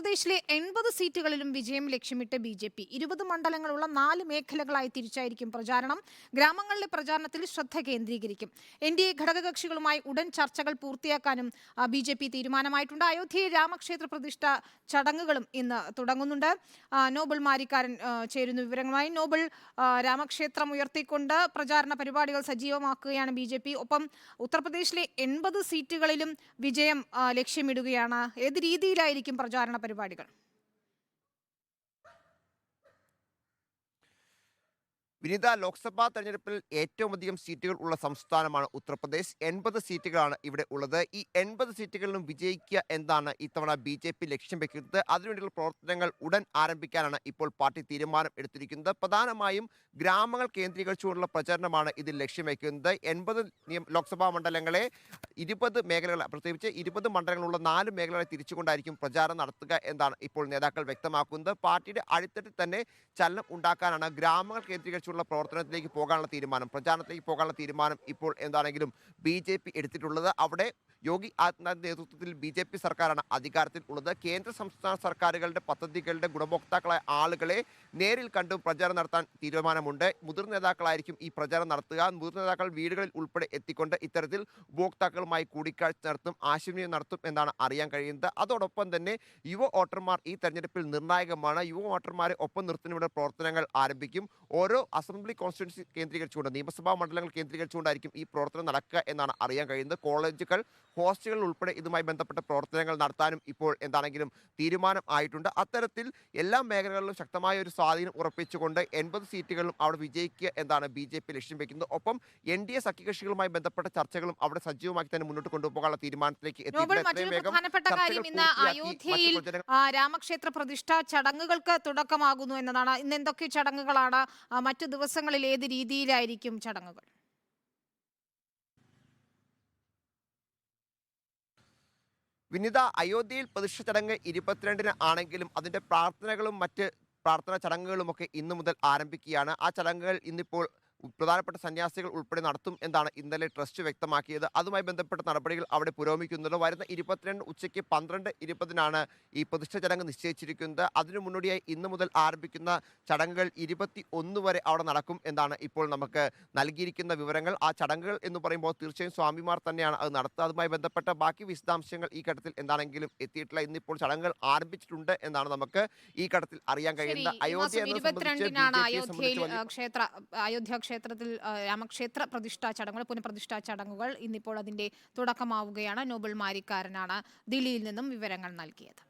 ഉത്തർപ്രദേശിലെ എൺപത് സീറ്റുകളിലും വിജയം ലക്ഷ്യമിട്ട് ബി ജെ പി. ഇരുപത് മണ്ഡലങ്ങളുള്ള നാല് മേഖലകളായി തിരിച്ചായിരിക്കും പ്രചാരണം. ഗ്രാമങ്ങളിലെ പ്രചാരണത്തിൽ ശ്രദ്ധ കേന്ദ്രീകരിക്കും. എൻ ഡി എ ഘടകകക്ഷികളുമായി ഉടൻ ചർച്ചകൾ പൂർത്തിയാക്കാനും ബി ജെ പി തീരുമാനമായിട്ടുണ്ട്. അയോധ്യയിൽ രാമക്ഷേത്ര പ്രതിഷ്ഠ ചടങ്ങുകളും ഇന്ന് തുടങ്ങുന്നുണ്ട്. നോബൽ മാരിക്കാരൻ ചേരുന്ന വിവരങ്ങളുമായി നോബൽ രാമക്ഷേത്രം ഉയർത്തിക്കൊണ്ട് പ്രചാരണ പരിപാടികൾ സജീവമാക്കുകയാണ് ബി ജെ പി. ഒപ്പം ഉത്തർപ്രദേശിലെ എൺപത് സീറ്റുകളിലും വിജയം ലക്ഷ്യമിടുകയാണ്. ഏത് രീതിയിലായിരിക്കും പ്രചാരണ പരിപാടികൾ. വിനിത ലോക്സഭാ തെരഞ്ഞെടുപ്പിൽ ഏറ്റവും അധികം സീറ്റുകൾ ഉള്ള സംസ്ഥാനമാണ് ഉത്തർപ്രദേശ്. എൺപത് സീറ്റുകളാണ് ഇവിടെ ഉള്ളത്. ഈ എൺപത് സീറ്റുകളിലും വിജയിക്കുക എന്നാണ് ഇത്തവണ ബി ജെ പി ലക്ഷ്യം വെക്കുന്നത്? അതിനുവേണ്ടിയുള്ള പ്രവർത്തനങ്ങൾ ഉടൻ ആരംഭിക്കാനാണ് ഇപ്പോൾ പാർട്ടി തീരുമാനം എടുത്തിരിക്കുന്നത്. പ്രധാനമായും ഗ്രാമങ്ങൾ കേന്ദ്രീകരിച്ചുകൊണ്ടുള്ള പ്രചരണമാണ് ഇതിൽ ലക്ഷ്യം വയ്ക്കുന്നത് എൺപത് ലോക്സഭാ മണ്ഡലങ്ങളെ ഇരുപത് മേഖലകൾ പ്രത്യേകിച്ച് ഇരുപത് മണ്ഡലങ്ങളുള്ള നാല് മേഖലകളെ തിരിച്ചുകൊണ്ടായിരിക്കും പ്രചാരണം നടത്തുക എന്നാണ് ഇപ്പോൾ നേതാക്കൾ വ്യക്തമാക്കുന്നത്. പാർട്ടിയുടെ അടിത്തട്ടിൽ തന്നെ ചലനം ഉണ്ടാക്കാനാണ് ഗ്രാമങ്ങൾ കേന്ദ്രീകരിച്ചുള്ള പ്രവർത്തനത്തിലേക്ക് പോകാനുള്ള തീരുമാനം പ്രചാരണത്തിലേക്ക് പോകാനുള്ള തീരുമാനം ഇപ്പോൾ എന്താണെങ്കിലും ബി ജെ പി എടുത്തിട്ടുള്ളത്. അവിടെ യോഗി ആദിത്യനാഥ് നേതൃത്വത്തിൽ ബി ജെ പി സർക്കാരാണ് അധികാരത്തിൽ ഉള്ളത്. കേന്ദ്ര സംസ്ഥാന സർക്കാരുകളുടെ പദ്ധതികളുടെ ഗുണഭോക്താക്കളായ ആളുകളെ നേരിൽ കണ്ടും പ്രചാരണം നടത്താൻ തീരുമാനമുണ്ട്. മുതിർന്ന നേതാക്കളായിരിക്കും ഈ പ്രചാരണം നടത്തുക. മുതിർന്ന നേതാക്കൾ വീടുകളിൽ ഉൾപ്പെടെ എത്തിക്കൊണ്ട് ഇത്തരത്തിൽ ഉപഭോക്താക്കളുമായി കൂടിക്കാഴ്ച നടത്തും ആശയവിനിമയം നടത്തും എന്നാണ് അറിയാൻ കഴിയുന്നത്. അതോടൊപ്പം തന്നെ യുവ വോട്ടർമാർ ഈ തെരഞ്ഞെടുപ്പിൽ നിർണായകമാണ്. യുവ വോട്ടർമാരെ ഒപ്പം നിർത്തുന്നതിനുള്ള പ്രവർത്തനങ്ങൾ ആരംഭിക്കും. ഓരോ അസംബ്ലി കോൺസ്റ്റിറ്റ്യൻസി കേന്ദ്രീകരിച്ചുകൊണ്ട് നിയമസഭാ മണ്ഡലങ്ങൾ കേന്ദ്രീകരിച്ചുകൊണ്ടായിരിക്കും ഈ പ്രവർത്തനം നടക്കുക എന്നാണ് അറിയാൻ കഴിയുന്നത്. കോളേജുകൾ ഹോസ്റ്റലുകൾ ഉൾപ്പെടെ ഇതുമായി ബന്ധപ്പെട്ട പ്രവർത്തനങ്ങൾ നടത്താനും ഇപ്പോൾ എന്താണെങ്കിലും തീരുമാനം ആയിട്ടുണ്ട്. അത്തരത്തിൽ എല്ലാ മേഖലകളിലും ശക്തമായ ഒരു സ്വാധീനം ഉറപ്പിച്ചുകൊണ്ട് എൺപത് സീറ്റുകളിലും അവിടെ വിജയിക്കുക എന്നാണ് ബി ജെ പി ലക്ഷ്യം വെക്കുന്നത്. ഒപ്പം എൻ ഡി എ സഖ്യകക്ഷികളുമായി ബന്ധപ്പെട്ട ചർച്ചകളും അവിടെ സജീവമാക്കി തന്നെ മുന്നോട്ട് കൊണ്ടുപോകാനുള്ള തീരുമാനത്തിലേക്ക് എത്തിയിട്ടുണ്ട്. രാമക്ഷേത്ര പ്രതിഷ്ഠ ചടങ്ങുകൾക്ക് തുടക്കമാകുന്നു എന്നതാണ്. ഇന്ന് എന്തൊക്കെ ചടങ്ങുകളാണ് മറ്റു ദിവസങ്ങളിൽ ഏത് രീതിയിലായിരിക്കും ചടങ്ങുകൾ? വിനിത അയോധ്യയിൽ പ്രതിഷ്ഠ ചടങ്ങ് ഇരുപത്തിരണ്ടിന് ആണെങ്കിലും അതിന്റെ പ്രാർത്ഥനകളും മറ്റ് പ്രാർത്ഥനാ ചടങ്ങുകളുമൊക്കെ ഇന്നു മുതൽ ആരംഭിക്കുകയാണ്. ആ ചടങ്ങുകൾ ഇന്നിപ്പോൾ പ്രധാനപ്പെട്ട സന്യാസികൾ ഉൾപ്പെടെ നടത്തും എന്നാണ് ഇന്നലെ ട്രസ്റ്റ് വ്യക്തമാക്കിയത്. അതുമായി ബന്ധപ്പെട്ട നടപടികൾ അവിടെ പുരോഗമിക്കുന്നുണ്ട്. വരുന്ന ഇരുപത്തിരണ്ട് ഉച്ചയ്ക്ക് പന്ത്രണ്ട് ഇരുപതിനാണ് ഈ പ്രതിഷ്ഠ ചടങ്ങ് നിശ്ചയിച്ചിരിക്കുന്നത്. അതിനു മുന്നോടിയായി ഇന്ന് മുതൽ ആരംഭിക്കുന്ന ചടങ്ങുകൾ ഇരുപത്തി ഒന്ന് വരെ അവിടെ നടക്കും എന്നാണ് ഇപ്പോൾ നമുക്ക് നൽകിയിരിക്കുന്ന വിവരങ്ങൾ. ആ ചടങ്ങുകൾ എന്ന് പറയുമ്പോൾ തീർച്ചയായും സ്വാമിമാർ തന്നെയാണ് അത് നടത്തുക. അതുമായി ബന്ധപ്പെട്ട ബാക്കി വിശദാംശങ്ങൾ ഈ ഘട്ടത്തിൽ എന്താണെങ്കിലും എത്തിയിട്ടില്ല. ഇന്നിപ്പോൾ ചടങ്ങുകൾ ആരംഭിച്ചിട്ടുണ്ട് എന്നാണ് നമുക്ക് ഈ ഘട്ടത്തിൽ അറിയാൻ കഴിയുന്നത്. അയോധ്യ അയോധ്യ ക്ഷേത്രത്തിൽ രാമക്ഷേത്ര പ്രതിഷ്ഠാ ചടങ്ങുകൾ പുനഃപ്രതിഷ്ഠാ ചടങ്ങുകൾ ഇന്നിപ്പോൾ അതിന്റെ തുടക്കമാവുകയാണ്. നോബൽ മാരിക്കാരനാണ് ദില്ലിയിൽ നിന്നും വിവരങ്ങൾ നൽകിയത്.